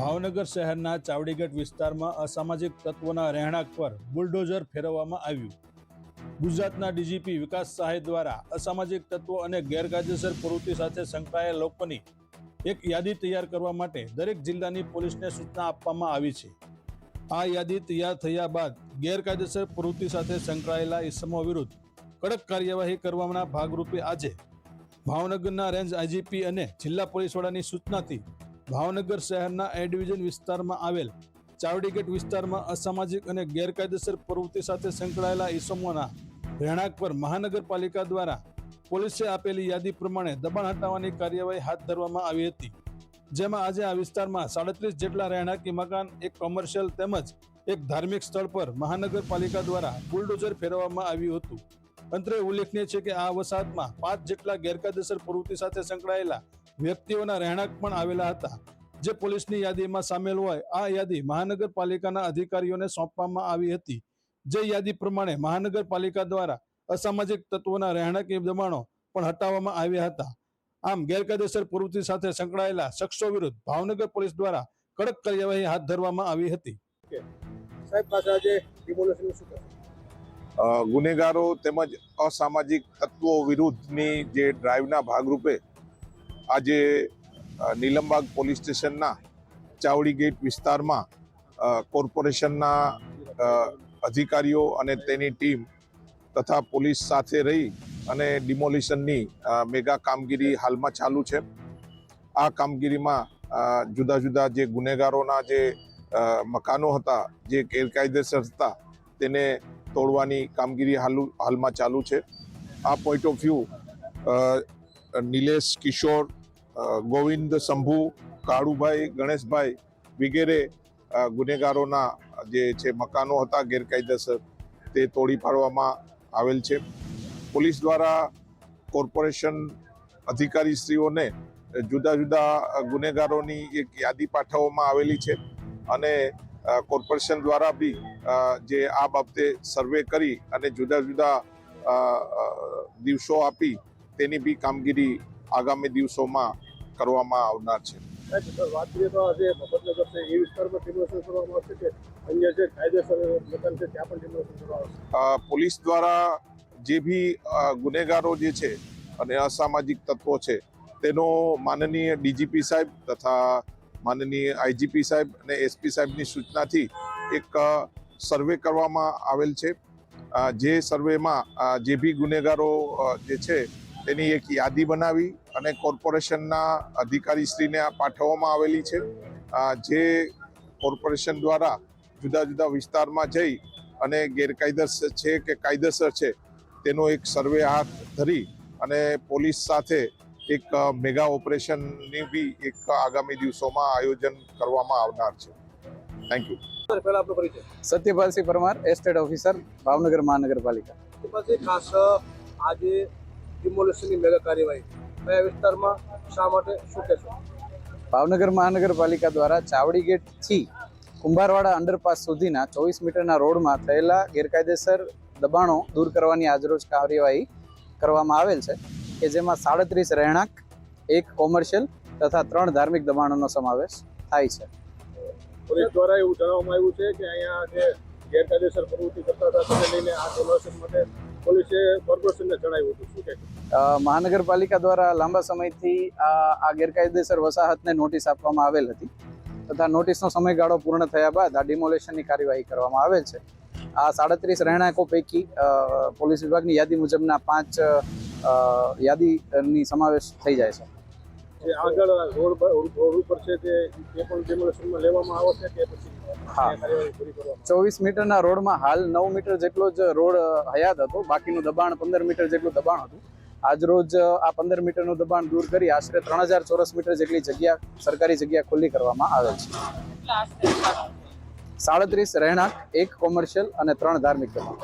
ભાવનગર શહેરના ચાવડીગઢ વિસ્તારમાં અસામાજિક તત્વોના રહેણાંક પર બુલડોઝર ફેરવવામાં આવ્યું. ગુજરાતના ડીજીપી વિકાસ સહાય દ્વારા અસામાજિક તત્વો અને ગેરકાયદેસર પ્રવૃત્તિ સાથે સંકળાયેલ લોકોની એક યાદી તૈયાર કરવા માટે દરેક જિલ્લાની પોલીસને સૂચના આપવામાં આવી છે. આ યાદી તૈયાર થયા બાદ ગેરકાયદેસર પ્રવૃત્તિ સાથે સંકળાયેલા ઇસમો વિરુદ્ધ કડક કાર્યવાહી કરવાના ભાગરૂપે આજે ભાવનગરના રેન્જ આઈજીપી અને જિલ્લા પોલીસ વડાની સૂચનાથી ભાવનગર શહેરના એ ડિવિઝન વિસ્તારમાં આવેલ ચાવડીગેટ વિસ્તારમાં અસામાજિક અને ગેરકાયદેસર પ્રવૃત્તિ સાથે સંકળાયેલા ઇસમોના રહેણાંક પર મહાનગરપાલિકા દ્વારા પોલીસે આપેલી યાદી પ્રમાણે દબાણ હટાવવાની કાર્યવાહી હાથ ધરવામાં આવી હતી. જેમાં આજે આ વિસ્તારમાં સાડત્રીસ જેટલા રહેણાંકી મકાન એક કોમર્શિયલ તેમજ એક ધાર્મિક સ્થળ પર મહાનગરપાલિકા દ્વારા બુલડોઝર ફેરવવામાં આવ્યું હતું. અંતરે ઉલ્લેખનીય છે કે આ વસાહતમાં પાંચ જેટલા ગેરકાયદેસર પ્રવૃત્તિ સાથે સંકળાયેલા વ્યક્તિઓના રહેણાંક પણ આવેલા હતા. જે પોલીસની યાદીમાં સામેલ હોય આ યાદી મહાનગરપાલિકાના અધિકારીઓને સોંપવામાં આવી હતી. જે યાદી પ્રમાણે મહાનગરપાલિકા દ્વારા અસામાજિક તત્વોના રહેણાંકી દબાણો પણ હટાવવામાં આવ્યા હતા. આમ ગેરકાયદેસર પ્રવૃત્તિ સાથે સંકળાયેલા શખ્સો વિરુદ્ધ ભાવનગર પોલીસ દ્વારા કડક કાર્યવાહી હાથ ધરવામાં આવી હતી. ગુનેગારો તેમજ અસામાજિક તત્વો વિરુદ્ધની જે ડ્રાઈવના ભાગરૂપે આજે નીલમબાગ પોલીસ સ્ટેશનના ચાવડી ગેટ વિસ્તારમાં કોર્પોરેશનના અધિકારીઓ અને તેની ટીમ તથા પોલીસ સાથે રહી અને ડિમોલિશનની મેગા કામગીરી હાલમાં ચાલુ છે. આ કામગીરીમાં જુદા જુદા જે ગુનેગારોના જે મકાનો હતા, જે ગેરકાયદેસર હતા, તેને તોડવાની કામગીરી હાલુ, હાલમાં ચાલુ છે. આ point of view Nilesh Kishore Govind Shambhu Kalubhai, Ganeshbhai વગેરે ગુનેગારોના જે છે મકાનો હતા ગેરકાયદેસર તે તોડી પાડવામાં આવેલ છે. પોલીસ દ્વારા કોર્પોરેશન અધિકારીશ્રીઓને જુદા જુદા ગુનેગારોની એક યાદી પાઠવવામાં આવેલી છે અને કોર્પોરેશન દ્વારા બી જે આ બાબતે સર્વે કરી અને જુદા જુદા દિવસો આપી તેની બી કામગીરી આગામી દિવસોમાં કરવામાં આવનાર છે. વાત કરીએ તો આજે મફતનગર છે એ વિસ્તારમાં ડિમોલેશન કરવામાં આવશે કે અન્ય જે કાયદેસર મકાન છે ત્યાં પણ ડિમોલેશન કરવામાં આવશે? પોલીસ દ્વારા જે બી ગુનેગારો જે છે અને અસામાજિક તત્વો છે તેનો માનનીય ડીજીપી સાહેબ તથા માનનીય આઈજીપી સાહેબ અને એસપી સાહેબની સૂચનાથી એક સર્વે કરવામાં આવેલ છે. જે સર્વેમાં જે બી ગુનેગારો જે છે તેની એક યાદી બનાવી અને કોર્પોરેશનના અધિકારીશ્રીને આ પાઠવવામાં આવેલી છે. જે કોર્પોરેશન દ્વારા જુદા જુદા વિસ્તારમાં જઈ અને ગેરકાયદેસર છે કે કાયદેસર છે તેનો એક સર્વે હાથ ધરી અને પોલીસ સાથે એક મેગા ઓપરેશનની બી એક આગામી દિવસોમાં આયોજન કરવામાં આવનાર છે. થેન્ક યુ સર પહેલા સત્યપાલસિંહ પરમાર એસ્ટેટ ઓફિસર ભાવનગર મહાનગરપાલિકા. ખાસ આજે ડિમોલેશનની મેગા કાર્યવાહી. કયા વિસ્તારમાં શા માટે શું કહેશો? ભાવનગર મહાનગરપાલિકા દ્વારા ચાવડી ગેટથી કુંભારવાડા અંડરપાસ સુધીના ચોવીસ મીટરના રોડમાં થયેલા ગેરકાયદેસર દબાણો દૂર કરવાની આજરોજ કાર્યવાહી કરવામાં આવેલ છે કે જેમાં સાડત્રીસ રહેણાંક એક કોમર્શિયલ તથા ત્રણ ધાર્મિક દબાણોનો સમાવેશ થાય છે. પોલીસ દ્વારા એવું જણાવવામાં આવ્યું છે કે અહીંયા જે ગેરકાયદેસર પ્રવૃત્તિ કરતા હતા તેને લઈને આ માટે પોલીસે કોર્પોરેશનને જણાવ્યું હતું. શું કહેશો મહાનગરપાલિકા દ્વારા લાંબા સમયથી આ ગેરકાયદેસર વસાહતને નોટિસ આપવામાં આવેલ હતી તથા નોટિસનો સમયગાળો પૂર્ણ થયા બાદ આ ડિમોલેશનની કાર્યવાહી કરવામાં આવેલ છે. આ સાડત્રીસ રહેણાંકો પૈકી પોલીસ વિભાગની યાદી મુજબના પાંચ યાદીની સમાવેશ થઈ જાય છે. જે આગળ રોડ રોડ ઉપર છે તે તે પણ ડેમોલેશનમાં લેવામાં આવશે કે પછી હા. ચોવીસ મીટરના રોડમાં હાલ નવ મીટર જેટલો જ રોડ હયાત હતો. બાકીનું દબાણ પંદર મીટર જેટલું દબાણ હતું. આજરોજ આ પંદર મીટરનું દબાણ દૂર કરી આશરે ત્રણ હજાર ચોરસ મીટર જેટલી જગ્યા સરકારી જગ્યા ખુલ્લી કરવામાં આવેલ છે. સાડત્રીસ રહેણાંક એક કોમર્શિયલ અને ત્રણ ધાર્મિક દબાણ.